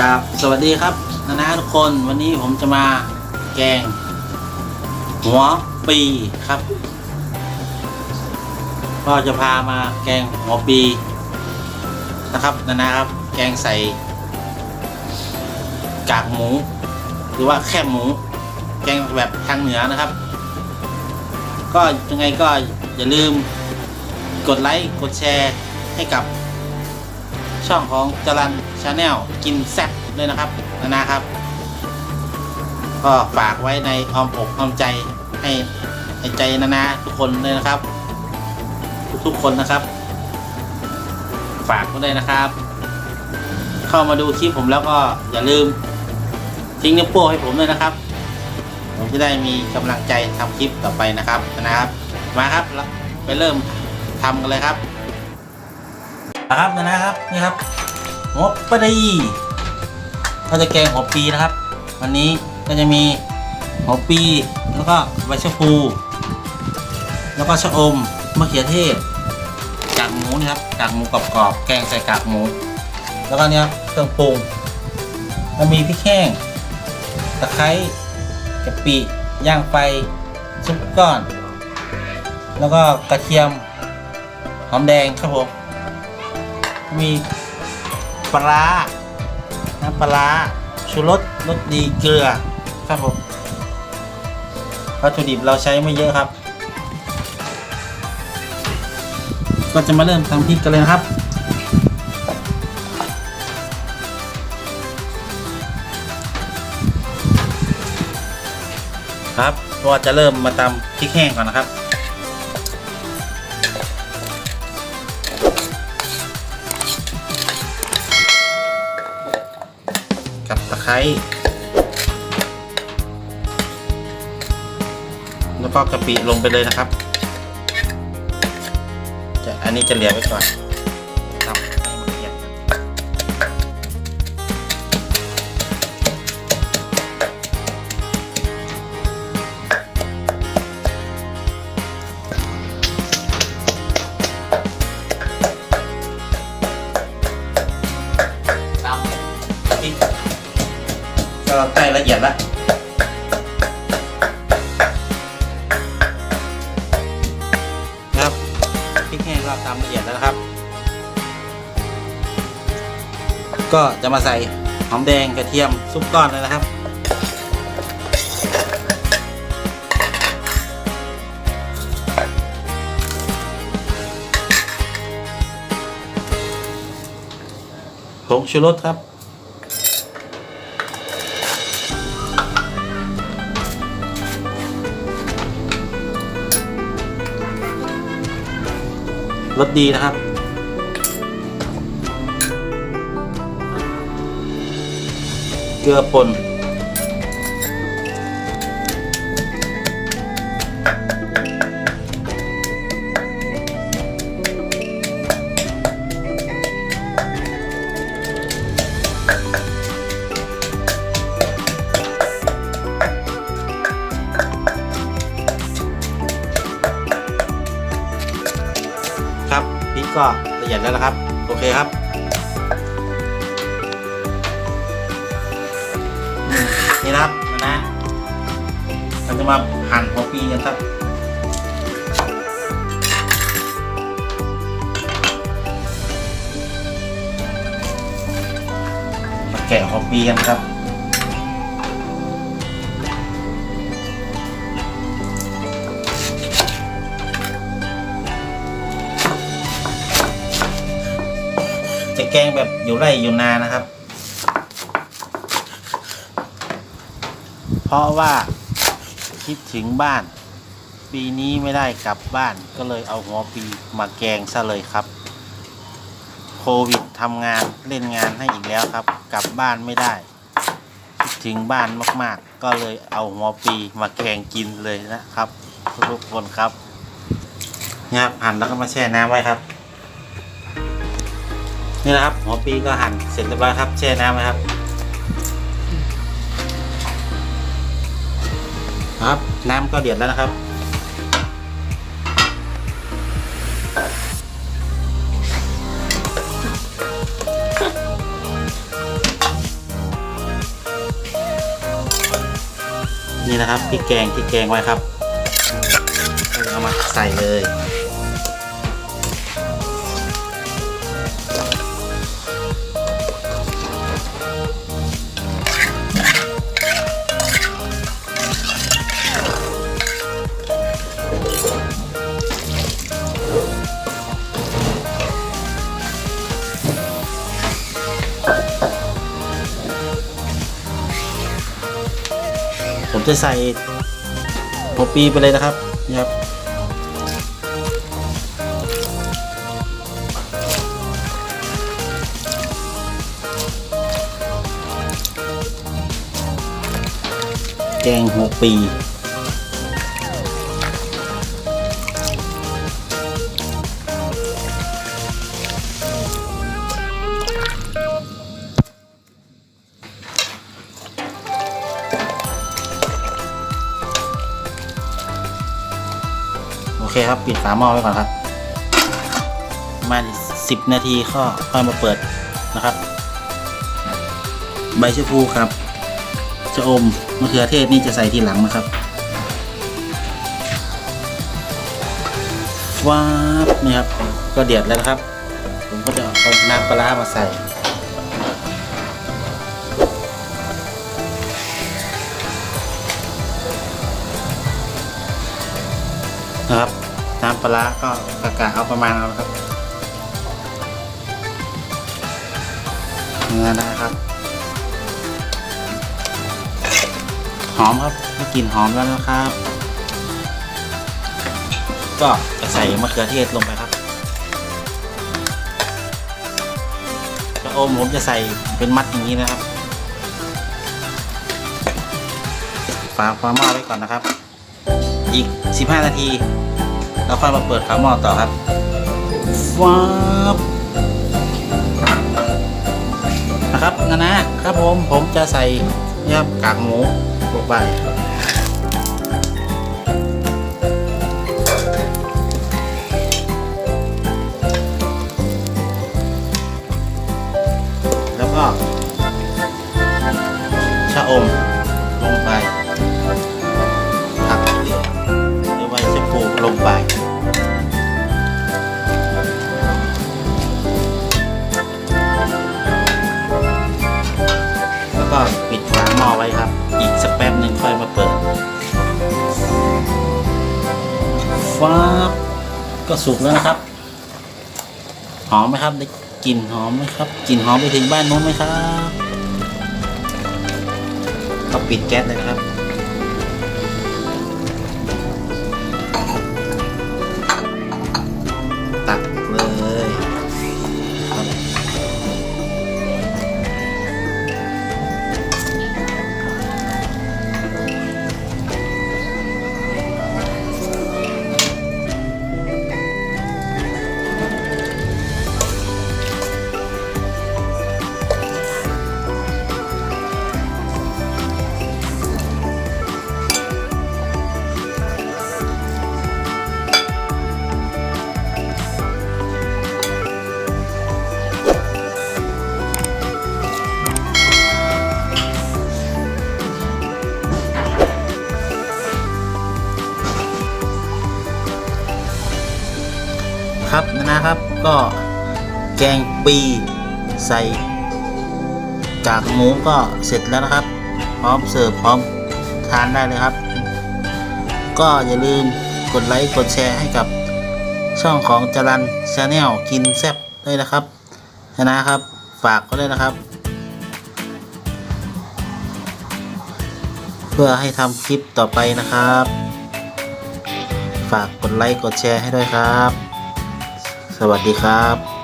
กับสวัสดีครับนานาทุกคนวันนี้ผมจะมาแกง หัวปีครับ ก็จะพามาแกงหัวปีนะครับนานาครับ แกงใส่ กากหมู หรือว่าแคบหมู แกงแบบทางเหนือนะครับ ก็ยังไงก็อย่าลืมกดไลค์กดแชร์ให้กับ ช่องของจรันชาแนลกินแซ่บเลยนะครับนานาครับ ก็ฝากไว้ในอ้อมอกอ้อมใจให้ให้ใจนานาทุกคนเลยนะครับ ทุกๆคนนะครับ ฝากไว้เลยนะครับ เข้ามาดูคลิปผมแล้วก็อย่าลืม ทิ้งนิ้วโป้งให้ผมด้วยนะครับ ผมจะได้มีกำลังใจทำคลิปต่อไปนะครับนะครับ มาครับแล้วไปเริ่มทำกันเลยครับ นะครับนะนะครับนี่ครับหัวปลาดีเราจะแกงหัวปีนะครับ วันนี้ก็จะมีหัวปีแล้วก็ใบชะพู แล้วก็ชะอมมะเขือเทศกากหมูนะครับกากหมูกรอบๆแกงใส่กากหมู แล้วก็เนี่ยเครื่องปรุงมันมีพริกแห้งตะไคร้กะปิย่างไฟซุปก้อน แล้วก็กระเทียม หอมแดงครับผม มีปลาน้ำปลาชูรสรสดีเกลือครับผมวัตถุดิบเราใช้ไม่เยอะครับ ก็จะมาเริ่มทำพริกกันเลยครับครับก็จะเริ่มมาตำพริกแห้งก่อนนะครับ ไคร้แล้วก็กะปิลงไปเลยนะครับจะอันนี้จะเหลือไว้ก่อน ก็ใกล้ละเอียดแล้วนะครับพริกแห้งก็ตามละเอียดแล้วครับ ก็จะมาใส่หอมแดงกระเทียมซุปก้อนเลยนะครับผงชูรสครับ รสดีนะครับ เกลือป่น ก็ละเอียดแล้วนะครับ โอเคครับ นี่นะครับนะนะเราจะมาหั่นหัวปีกันครับมาแกะหัวปีกันครับ กงแบบอยู่ไร่อยู่นานะครับ เพราะว่าคิดถึงบ้าน ปีนี้ไม่ได้กลับบ้านก็เลยเอาหัวปีมาแกงซะเลยครับ โควิดทำงานเล่นงานให้อีกแล้วครับ กลับบ้านไม่ได้ คิดถึงบ้านมากๆ ก็เลยเอาหัวปีมาแกงกินเลยนะครับทุกคนครับนี่ครับหั่นแล้วก็มาแช่น้ำไว้ครับ นี่นะครับหัวปีก็หั่นเสร็จแล้วครับแช่น้ำนะครับครับน้ำก็เดือดแล้วนะครับ นี่นะครับพริกแกงพริกแกงไว้ครับ เอามาใส่เลย ผมจะใส่หัวปีไปเลยนะครับนะครับแกงหัวปี ครับ ปิดฝาหม้อไว้ก่อนครับประมาณสิบนาทีก็ค่อยมาเปิดนะครับ ใบชะพูครับชะอมมะเขือเทศนี่จะใส่ทีหลังนะครับว้าบนี่ครับ ก็เดือดแล้วนะครับ ผมก็จะเอาน้ำปลาร้ามาใส่นะครับ น้ำปลาร้าก็กะกะเอาประมาณเอาครับเนื้อนะครับ หอมครับได้กลิ่นหอมแล้วนะครับ ก็จะใส่มะเขือเทศลงไปครับชะอมผมจะใส่เป็นมัดอย่างนี้นะครับฝาฝาหม้อไว้ก่อนนะครับ อีก 15 นาที แล้วค่อยมาเปิดฝาหม้อต่อครับว้าบนะครับนะนะครับผมผมจะใส่นี่ครับกากหมูลงไป อีกสักแป๊บหนึ่งค่อยมาเปิดฟ้าบก็สุกแล้วนะครับ หอมไหมครับได้กลิ่นหอมไหมครับกลิ่นหอมไปถึงบ้านนู้นไหมครับก็ปิดแก๊สเลยครับ ครับนะครับ ก็แกงปีใส่กากหมูก็เสร็จแล้วนะครับ พร้อมเสิร์ฟพร้อมทานได้เลยครับ ก็อย่าลืมกดไลค์กดแชร์ให้กับช่องของจรันชาแนลกินแซ่บด้วยนะครับนะครับ ฝากก็ด้วยนะครับ เพื่อให้ทำคลิปต่อไปนะครับ ฝากกดไลค์กดแชร์ให้ด้วยครับ สวัสดีครับ